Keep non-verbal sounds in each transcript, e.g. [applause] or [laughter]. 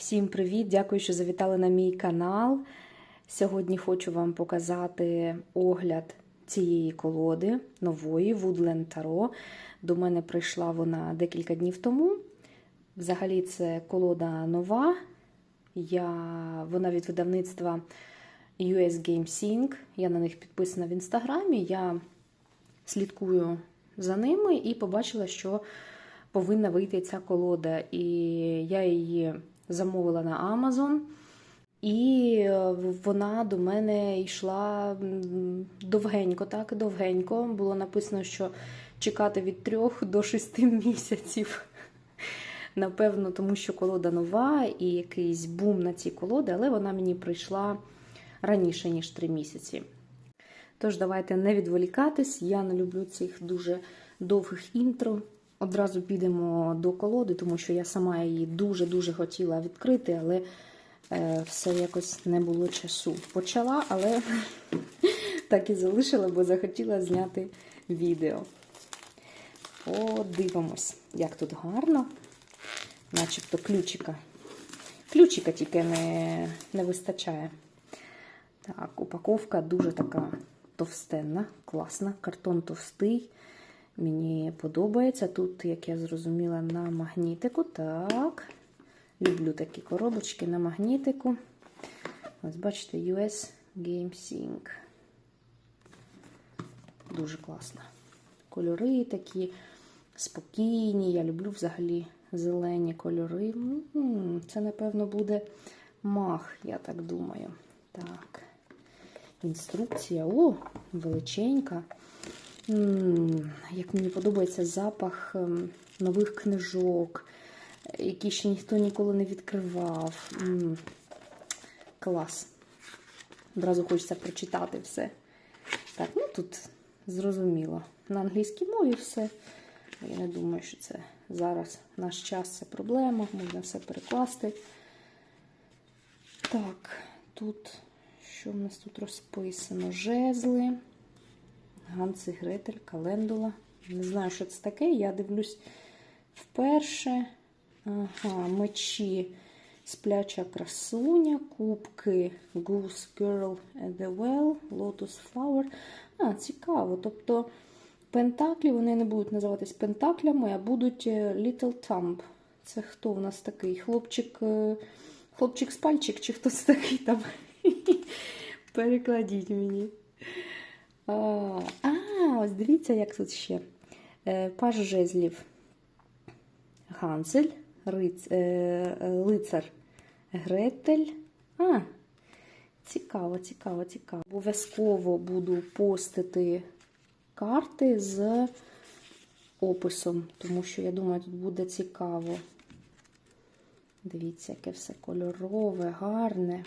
Всім привіт! Дякую, що завітали на мій канал. Сьогодні хочу вам показати огляд цієї колоди нової Woodland Tarot. До мене прийшла вона декілька днів тому. Взагалі, це колода нова. Я... Вона від видавництва US Game Sync. Я на них підписана в інстаграмі. Я слідкую за ними і побачила, що повинна вийти ця колода. І я її замовила на Amazon. І вона до мене йшла довгенько, так, довгенько. Було написано, що чекати від трьох до шести місяців. [laughs] Напевно, тому що колода нова і якийсь бум на ці колоди, але вона мені прийшла раніше, ніж три місяці. Тож, давайте не відволікатись. Я не люблю цих дуже довгих інтро. Одразу підемо до колоди, тому що я сама її дуже-дуже хотіла відкрити, але е, все якось не було часу. Почала, але [laughs] так і залишила, бо захотіла зняти відео. Подивимось, як тут гарно, начебто ключика. Ключика тільки не, не вистачає. Так, упаковка дуже така товстенна, класна, картон товстий. Мені подобається. Тут, як я зрозуміла, на магнітику. Так. Люблю такі коробочки на магнітику. Ось, бачите, US Game Sync. Дуже класно. Кольори такі спокійні. Я люблю взагалі зелені кольори. Це, напевно, буде мах, я так думаю. Так. Інструкція. О, величенька. Як мені подобається запах нових книжок, які ще ніхто ніколи не відкривав. Клас. Одразу хочеться прочитати все. Так, ну тут зрозуміло. На англійській мові все. Я не думаю, що це зараз наш час це проблема, можна все перекласти. Так, тут, що в нас тут розписано? Жезли. Ганс і Гретель, календула. Не знаю, що це таке. Я дивлюсь вперше. Ага, мечі, спляча красуня, кубки Goose Girl at the Well, Lotus Flower. А, цікаво. Тобто пентаклі вони не будуть називатись пентаклями, а будуть Little Thumb. Це хто у нас такий? Хлопчик, хлопчик з пальчик, чи хтось такий там? [laughs] Перекладіть мені. А, ось дивіться, як тут ще. Паж жезлів. Гансель, е, лицар, Гретель. А, цікаво, цікаво, цікаво. Обов'язково буду постити карти з описом, тому що, я думаю, тут буде цікаво. Дивіться, яке все кольорове, гарне.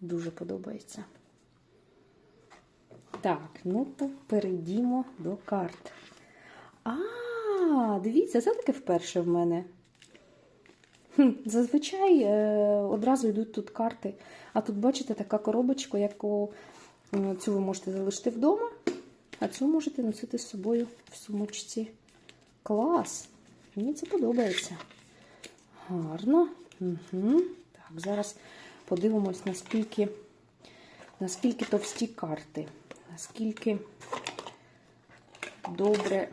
Дуже подобається. Так, ну то перейдімо до карт. А, дивіться, це таке вперше в мене. Хм, Зазвичай е, одразу йдуть тут карти. А тут, бачите, така коробочка, яку е, цю ви можете залишити вдома, а цю можете носити з собою в сумочці. Клас! Мені це подобається. Гарно. Угу. Так, зараз подивимось, наскільки, наскільки товсті карти наскільки добре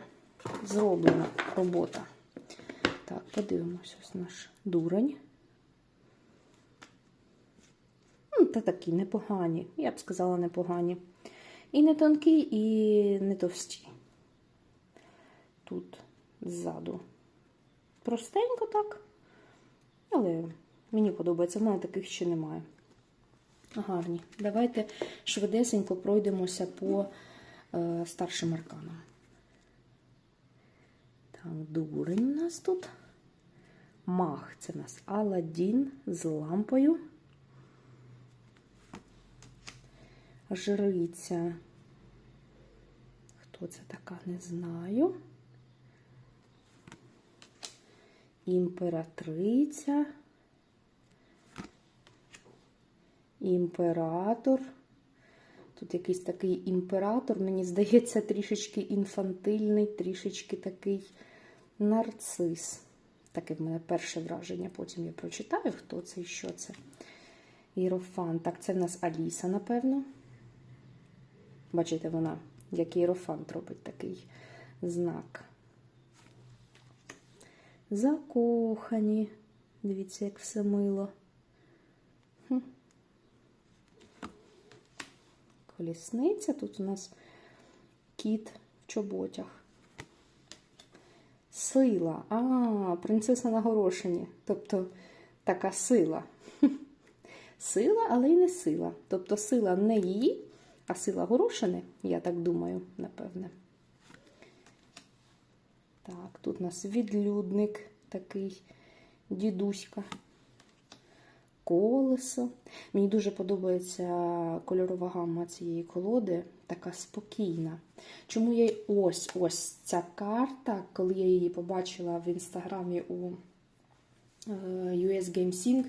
зроблена робота. Так, подивимось, ось наш дурень. Ну, Та такі непогані, я б сказала, непогані. І не тонкі, і не товсті. Тут ззаду. Простенько так, але мені подобається, в мене таких ще немає. Гарні. Давайте швидесенько пройдемося по е, старшим арканам. Так, дурень у нас тут. Мах це у нас Аладдін з лампою. Жриця. Хто це така, не знаю. Імператриця. Імператор. Тут якийсь такий імператор, мені здається, трішечки інфантильний, трішечки такий нарцис. таке в мене перше враження. Потім я прочитаю, хто це і що це. Іерофант. Так, це в нас Аліса, напевно. Бачите, вона, як іерофант робить такий знак. Закохані. Дивіться, як все мило. Колісниця. Тут у нас кіт в чоботях. Сила. А, принцеса на горошині. Тобто така сила. [laughs] Сила, але й не сила. Тобто сила не її, а сила горошини, я так думаю, напевне. Так, тут у нас відлюдник такий дідуська. Колесо. Мені дуже подобається кольорова гамма цієї колоди, така спокійна. Чому я ось ось ця карта, коли я її побачила в інстаграмі у е, US Game Sync,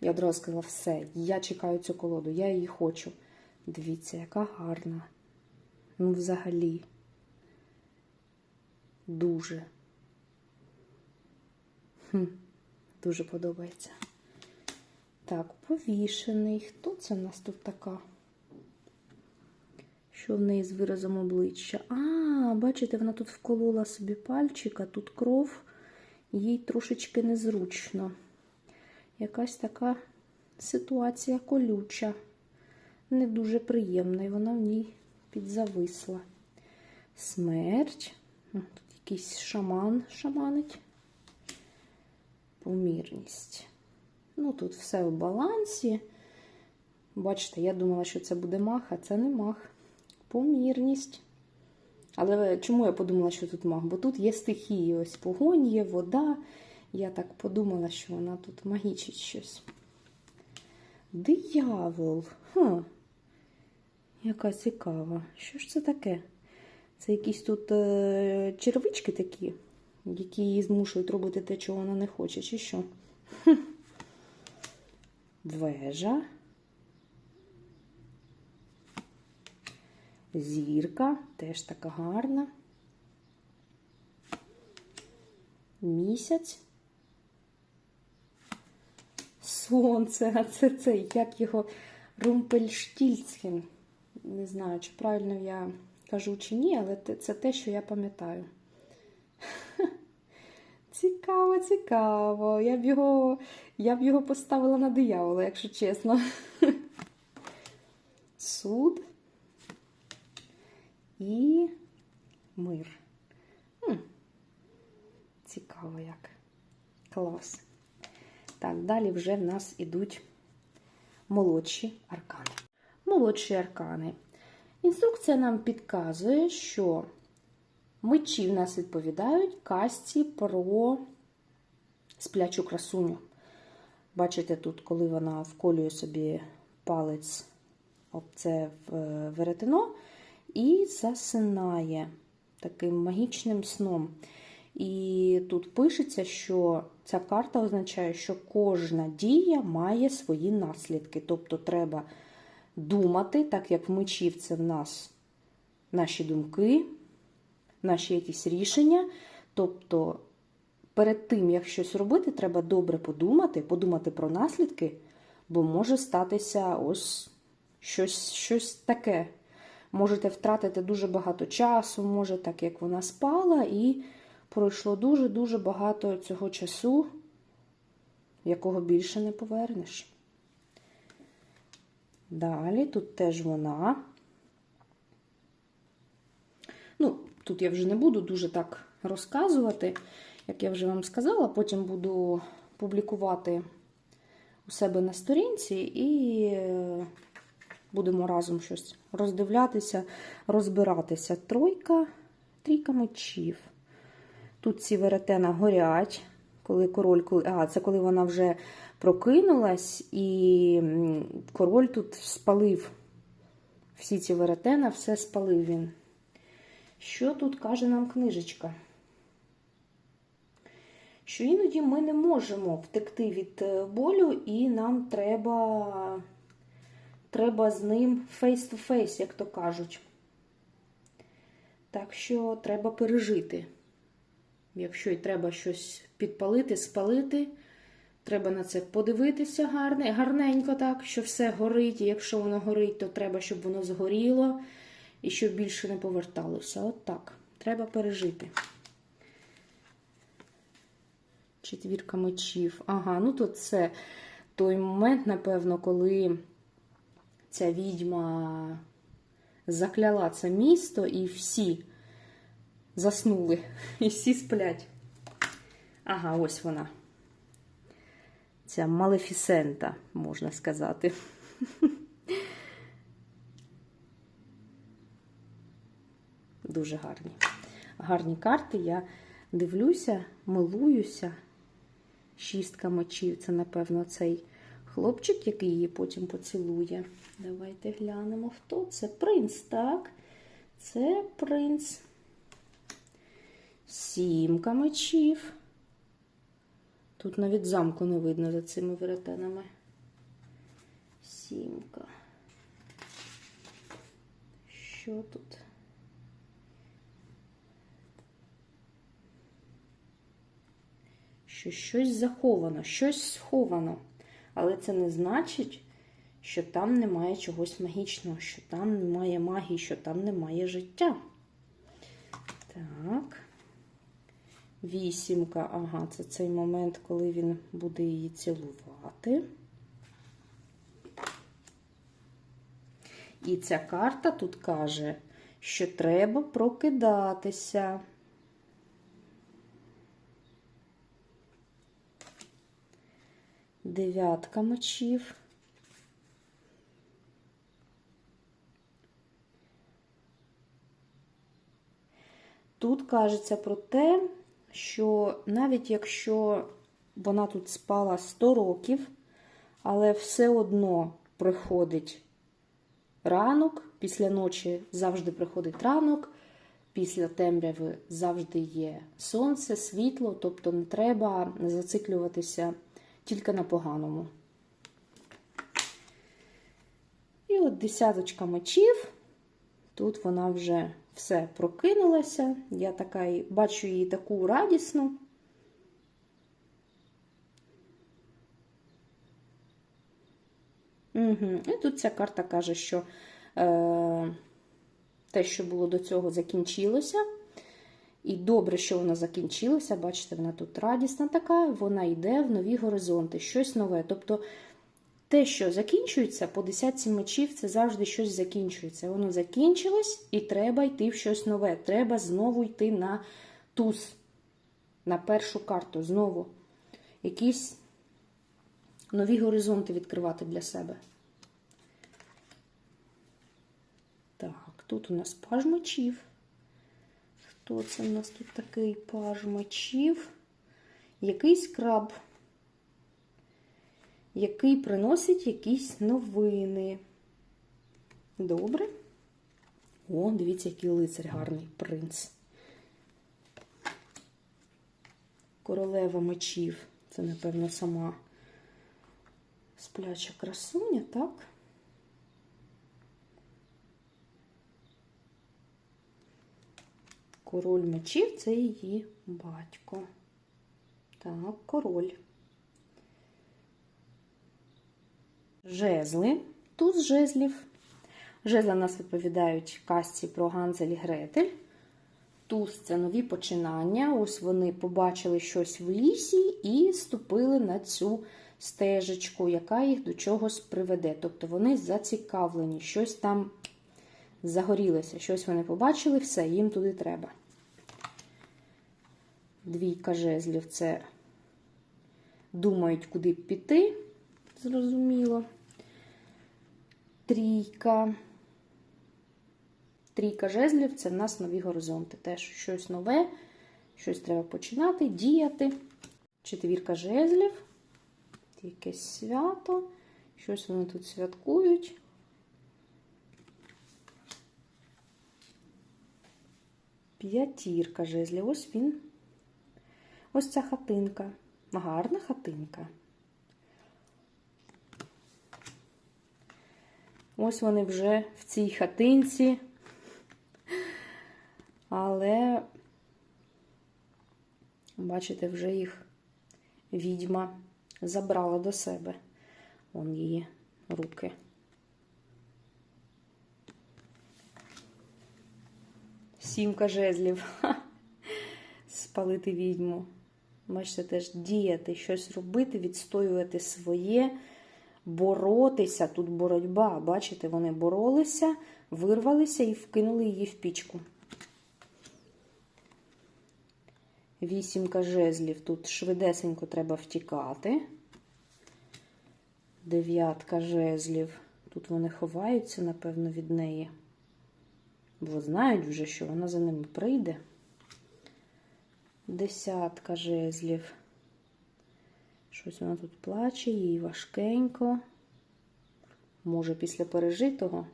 я одразу сказала, все, я чекаю цю колоду, я її хочу. Дивіться, яка гарна. Ну, взагалі. Дуже. Хм, Дуже подобається. Так, повішений. Хто це в нас тут така? Що в неї з виразом обличчя? А, бачите, вона тут вколола собі пальчика, тут кров, їй трошечки незручно. Якась така ситуація колюча, не дуже приємна, і вона в ній підзависла. Смерть. Тут якийсь шаман шаманить. Помірність. Ну, тут все в балансі. Бачите, я думала, що це буде мах, а це не мах. Помірність. Але чому я подумала, що тут мах? Бо тут є стихії. Ось погонь, є вода. Я так подумала, що вона тут магічить щось. Диявол. Ха. Яка цікава. Що ж це таке? Це якісь тут е червички такі, які її змушують робити те, чого вона не хоче, чи що? Вежа. Зірка теж така гарна. Місяць. Сонце, а це цей, як його Румпельштільцхен. Не знаю, чи правильно я кажу, чи ні, але це те, що я пам'ятаю. Цікаво, цікаво. Я б його я б його поставила на диявола, якщо чесно. [laughs] Суд і мир. Хм. Цікаво як. Клас. Так, далі вже в нас ідуть молодші аркани. Молодші аркани. Інструкція нам підказує, що мечі в нас відповідають казці про сплячу красуню. Бачите, тут, коли вона вколює собі палець об це в веретено і засинає таким магічним сном. І тут пишеться, що ця карта означає, що кожна дія має свої наслідки. Тобто треба думати, так як в мечів це в нас наші думки, наші якісь рішення. Тобто, перед тим, як щось робити, треба добре подумати, подумати про наслідки, бо може статися ось щось, щось таке. Можете втратити дуже багато часу, може, так як вона спала, і пройшло дуже-дуже багато цього часу, якого більше не повернеш. Далі, тут теж вона. Ну, тут я вже не буду дуже так розказувати, як я вже вам сказала, потім буду публікувати у себе на сторінці і будемо разом щось роздивлятися, розбиратися. Тройка, трійка мечів. Тут ці веретена горять, коли король, коли, а, це коли вона вже прокинулась, і король тут спалив всі ці веретена, все спалив він. Що тут каже нам книжечка? Що іноді ми не можемо втекти від е, болю, і нам треба треба з ним face-to-face, як то кажуть. Так що треба пережити. Якщо й треба щось підпалити, спалити, треба на це подивитися гарне, гарненько так, що все горить. І якщо воно горить, то треба, щоб воно згоріло і щоб більше не поверталося. От так. Треба пережити. Четвірка мечів. Ага, ну то це той момент, напевно, коли ця відьма закляла це місто, і всі заснули, і всі сплять. Ага, ось вона. Ця малефісента, можна сказати. Дуже гарні. Гарні карти. Я дивлюся, милуюся. Шістка мечів. Це, напевно, цей хлопчик, який її потім поцілує. Давайте глянемо, хто це. Принц, так? Це принц. Сімка мечів. Тут навіть замку не видно за цими веретенами. Сімка. Що тут? Що щось заховано, щось сховано. Але це не значить, що там немає чогось магічного, що там немає магії, що там немає життя. Так. Вісімка, ага, це цей момент, коли він буде її цілувати. І ця карта тут каже, що треба прокидатися. Дев'ятка мечів. Тут кажеться про те, що навіть якщо вона тут спала 100 років, але все одно приходить ранок, після ночі завжди приходить ранок, після темряви завжди є сонце, світло, тобто не треба зациклюватися тільки на поганому. І от десяточка мечів. Тут вона вже все прокинулася. Я така бачу її таку радісну. Угу. І тут ця карта каже, що е, те, що було до цього, закінчилося. І добре, що воно закінчилося. Бачите, вона тут радісна така, вона йде в нові горизонти, щось нове. Тобто те, що закінчується, по десятці мечів, це завжди щось закінчується. Воно закінчилось, і треба йти в щось нове. Треба знову йти на туз, на першу карту. Знову якісь нові горизонти відкривати для себе. Так, тут у нас паж мечів. Хто це у нас тут такий паж мечів? Якийсь краб який приносить якісь новини. Добре. О, дивіться, який лицар гарний принц. Королева мечів. Це, напевно, сама спляча красуня, так? Король мечів це її батько. Так, король. Жезли. Туз жезлів. Жезли нас відповідають казці про Ганзель і Гретель. Туз це нові починання. Ось вони побачили щось в лісі і ступили на цю стежечку, яка їх до чогось приведе. Тобто вони зацікавлені, щось там загорілося, щось вони побачили, все, їм туди треба. Двійка жезлів це думають, куди піти, зрозуміло. Трійка. Трійка жезлів це в нас нові горизонти. Теж щось нове, щось треба починати, діяти. Четвірка жезлів. Якесь свято. Щось вони тут святкують. П'ятірка жезлів. Ось він. Ось ця хатинка. Гарна хатинка. Ось вони вже в цій хатинці. Але Бачите, вже їх відьма забрала до себе. Вон її руки. Сімка жезлів. [laughs] Спалити відьму. Бачите, теж діяти, щось робити, відстоювати своє, боротися. Тут боротьба. Бачите, вони боролися, вирвалися і вкинули її в пічку. Вісімка жезлів. Тут швидесенько треба втікати. Дев'ятка жезлів. Тут вони ховаються, напевно, від неї. Бо знають вже, що вона за ними прийде. Десятка жезлів. Щось вона тут плаче, їй важкенько. Може, після пережитого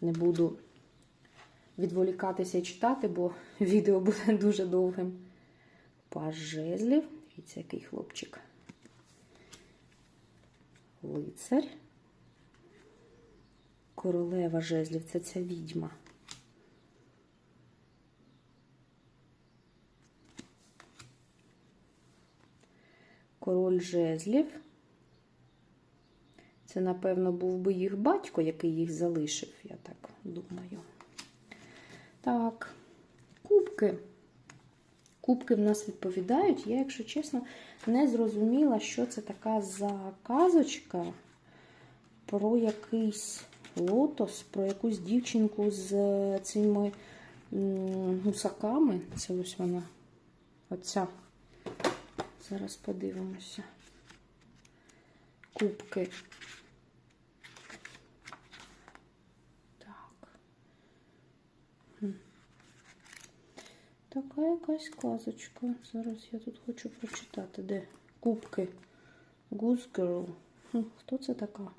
не буду відволікатися і читати, бо [laughs] відео буде дуже довгим. Паж жезлів. Дивіться, який хлопчик. Лицарь. Королева жезлів це ця відьма. Король жезлів. Це, напевно, був би їх батько, який їх залишив, я так думаю. Так, кубки. Кубки в нас відповідають. Я, якщо чесно, не зрозуміла, що це така за казочка про якийсь лотос, про якусь дівчинку з цими гусаками. Це ось вона. Оця. Зараз подивимося. Кубки. Так. Така якась казочка. Зараз я тут хочу прочитати, де кубки. Goose Girl. Хто це така?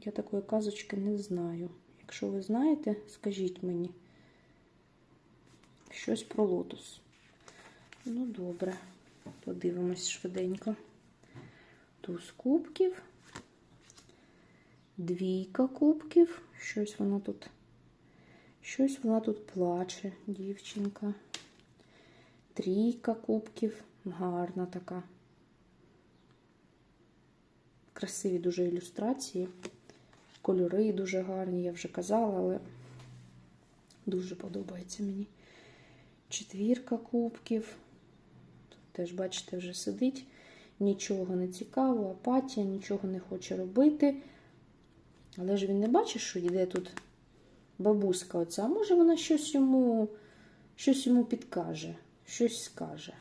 Я такої казочки не знаю. Якщо ви знаєте, скажіть мені щось про лотос. Ну, добре, подивимось швиденько. Туз кубків, двійка кубків. Щось вона тут, щось вона тут плаче, дівчинка. Трійка кубків, гарна така. Красиві дуже ілюстрації. Кольори дуже гарні, я вже казала, але дуже подобається мені. Четвірка кубків. Теж, бачите, вже сидить. Нічого не цікаво, апатія, нічого не хоче робити. Але ж він не бачить, що йде тут бабуська оця. А може вона щось йому, щось йому підкаже, щось скаже.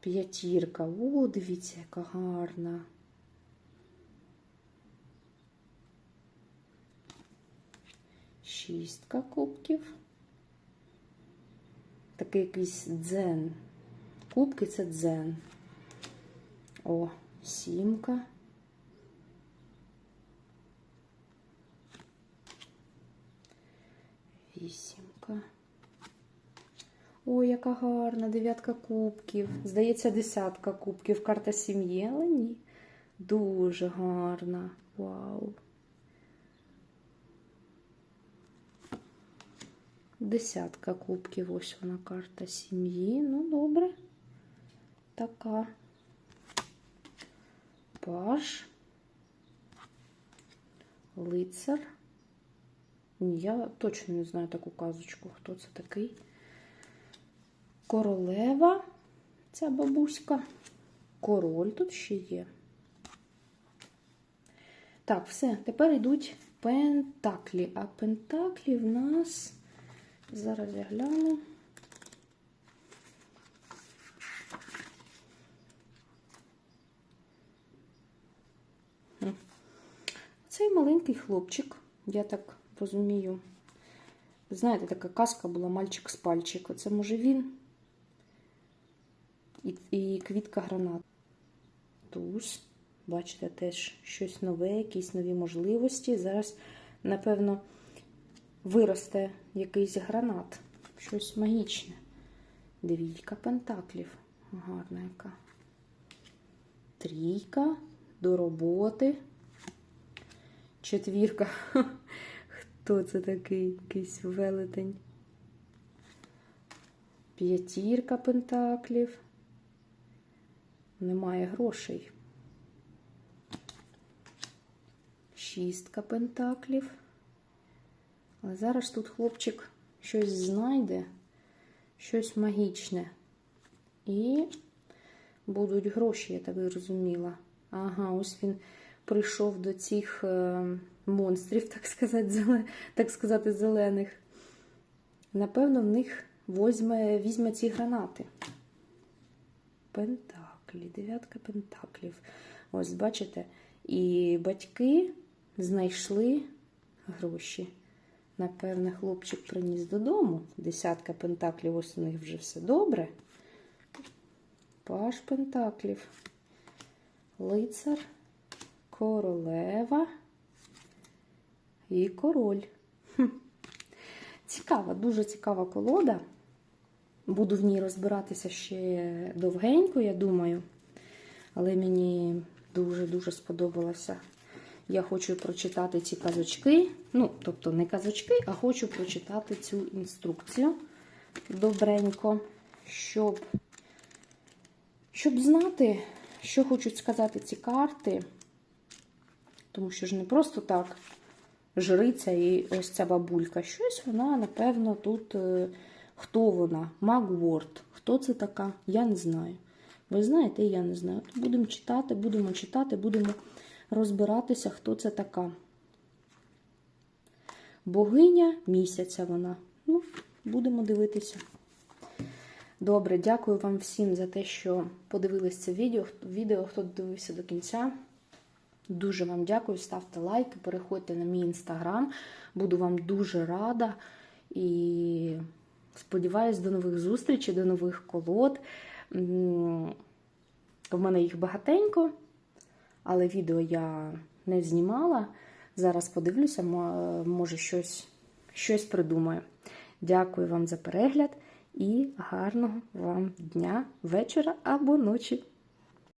П'ятірка. О, дивіться, яка гарна. Шістка кубків. Такий якийсь дзен. Кубки це дзен. О, сімка. Вісімка. Ой, яка гарна, дев'ятка кубків. Здається, десятка кубків. Карта сім'ї, але ні. Дуже гарна. Вау. Десятка кубків. Ось вона карта сім'ї. Ну, добре. Така. Паж. Лицар. Ні, я точно не знаю таку казочку. Хто це такий? Королева. Ця бабуська. Король тут ще є. Так, все. Тепер йдуть пентаклі. А пентаклі в нас. Зараз я гляну. Цей маленький хлопчик, я так розумію. Знаєте, така казка була мальчик з пальчик. Оце може він і, і квітка гранат. Туз. Бачите, теж щось нове, якісь нові можливості. Зараз, напевно, виросте якийсь гранат, щось магічне. Двійка пентаклів. Гарна яка. Трійка до роботи. Четвірка. [laughs] Хто це такий? Якийсь велетень? П'ятірка пентаклів. Немає грошей. Шістка пентаклів. Але зараз тут хлопчик щось знайде, щось магічне. І будуть гроші, я так зрозуміла. Ага, ось він прийшов до цих е, монстрів, так сказати, так сказати, зелених. Напевно, в них возьме, візьме ці гранати. Пентаклі, дев'ятка пентаклів. Ось, бачите, і батьки знайшли гроші. Напевне, хлопчик приніс додому. Десятка пентаклів, ось у них вже все добре. Паш пентаклів. Лицар, королева і король. Цікава, дуже цікава колода. Буду в ній розбиратися ще довгенько, я думаю. Але мені дуже-дуже сподобалося. Я хочу прочитати ці казочки. Ну, тобто не казочки, а хочу прочитати цю інструкцію добренько, щоб, щоб знати, що хочуть сказати ці карти. Тому що ж не просто так жриця і ось ця бабулька. Щось вона, напевно, тут. е, Хто вона? Магворд. Хто це така? Я не знаю. Ви знаєте, я не знаю. Будемо читати, будемо читати, будемо розбиратися, хто це така. Богиня місяця вона. Ну, будемо дивитися. Добре, дякую вам всім за те, що подивились це відео хто дивився до кінця. Дуже вам дякую. Ставте лайки, переходьте на мій інстаграм. Буду вам дуже рада. І сподіваюсь, до нових зустрічей, до нових колод. В мене їх багатенько, але відео я не знімала. Зараз подивлюся, може щось, щось придумаю. Дякую вам за перегляд і гарного вам дня, вечора або ночі.